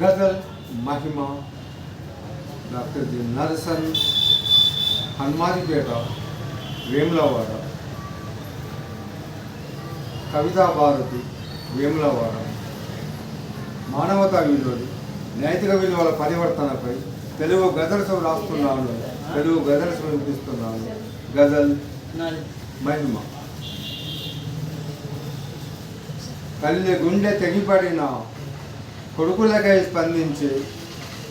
గజల్ మహిమ doctor G Narasan Hanumanipeta Vemulawada Kavitha Bharathi Vemulawada మానవతా విలువలు నైతిక విలువల పరివర్తనపై తెలుగు గజల్స్ రాస్తున్నాను. తెలుగు గజల్స్ వినిపిస్తున్నాను. గజల్ మహిమ తల్లి గుండె తెగిపడిన కొడుకులకై స్పందించి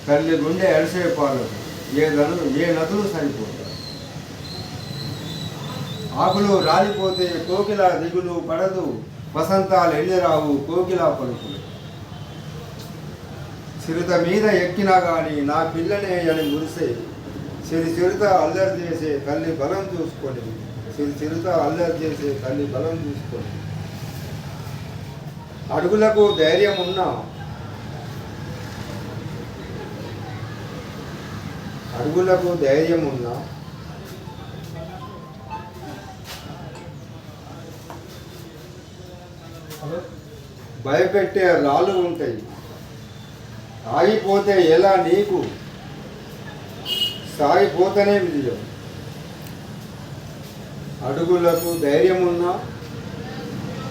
తల్లి గుండె అడిసే పాలకు ఏ నదులు ఏ నదులు సరిపోతాయి. ఆకులు రాలిపోతే కోకిల దిగులు పడదు. వసంతాలు ఎన్ని రావు కోకిల పలుకులు. చిరుత మీద ఎక్కినా గాని నా పిల్లనే అని మురిసే. చిరు చిరుత అల్లరి చేసే తల్లి బలం చూసుకొని. చిరు చిరుత అల్లరి చేసే తల్లి బలం చూసుకొని. అడుగులకు ధైర్యం ఉన్నా అడుగులకు ధైర్యం ఉన్నా భయపెట్టే రాళ్ళు ఉంటాయి. ఆగిపోతే ఎలా నీకు? సాగిపోతేనే విజయం అడుగులకు ధైర్యం ఉన్నా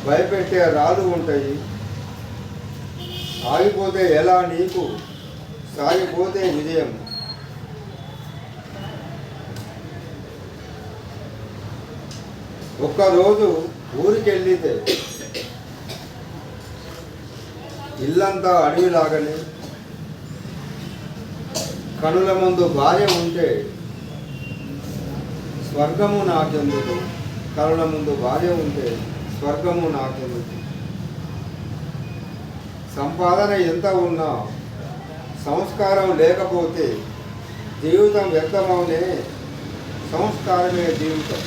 భయపెట్టే రాళ్ళు ఉంటాయి. ఆగిపోతే ఎలా నీకు? సాగిపోతే విజయం ఒక్కరోజు ఊరికి వెళ్ళితే ఇల్లంతా అడవిలాగని కనుల ముందు భార్య ఉంటే స్వర్గము నాకెందుకు? కనుల ముందు భార్య ఉంటే స్వర్గము నాకెందుకు? సంపాదన ఎంత ఉన్నా సంస్కారం లేకపోతే జీవితం వ్యర్థమవునే సంస్కారమే జీవితం.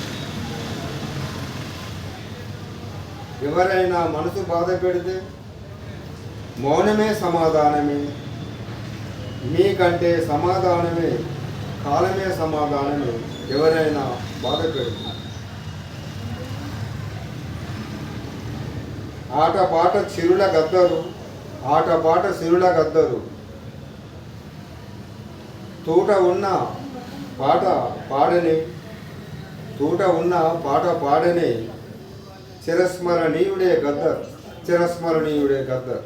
ఎవరైనా మనసు బాధ పెడితే మౌనమే సమాధానమే. మీకంటే సమాధానమే కాలమే సమాధానమే ఎవరైనా బాధ పెడుతుంది ఆట పాట చిరుల గద్దరు ఆట పాట సిరుల గద్దరు. తూట ఉన్న పాట పాడని తూట ఉన్న పాట పాడని చిరస్మరణీయుడే గద్దర్. చిరస్మరణీయుడే గద్దర్.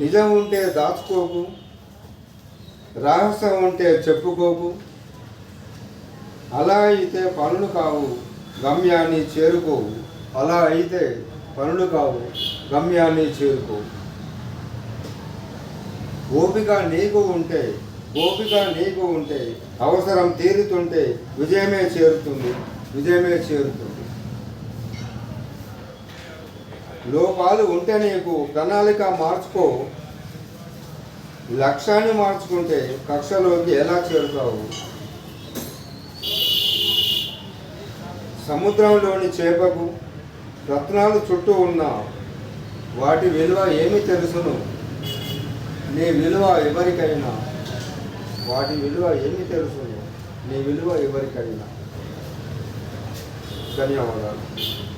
నిజం ఉంటే దాచుకోకు రహస్యం ఉంటే చెప్పుకోకు అలా అయితే పనులు కావు గమ్యాన్ని చేరుకోవు. అలా అయితే పనులు కావు గమ్యాన్ని చేరుకోవు. ఓపిక నీకు ఉంటే ఓపిక నీకు ఉంటే అవసరం తీరుతుంటే విజయమే చేరుతుంది విజయమే చేరుతుంది. లోపాలు ఉంటే నీకు ప్రణాళిక మార్చుకో. లక్ష్యాన్ని మార్చుకుంటే కక్షలోకి ఎలా చేరుతావు? సముద్రంలోని చేపకు రత్నాలు చుట్టూ ఉన్న వాటి విలువ ఏమి తెలుసును? నీ విలువ ఎవరికైనా వాటి విలువ ఏమి తెలుసును నీ విలువ ఎవరికైనా. ధన్యవాదాలు.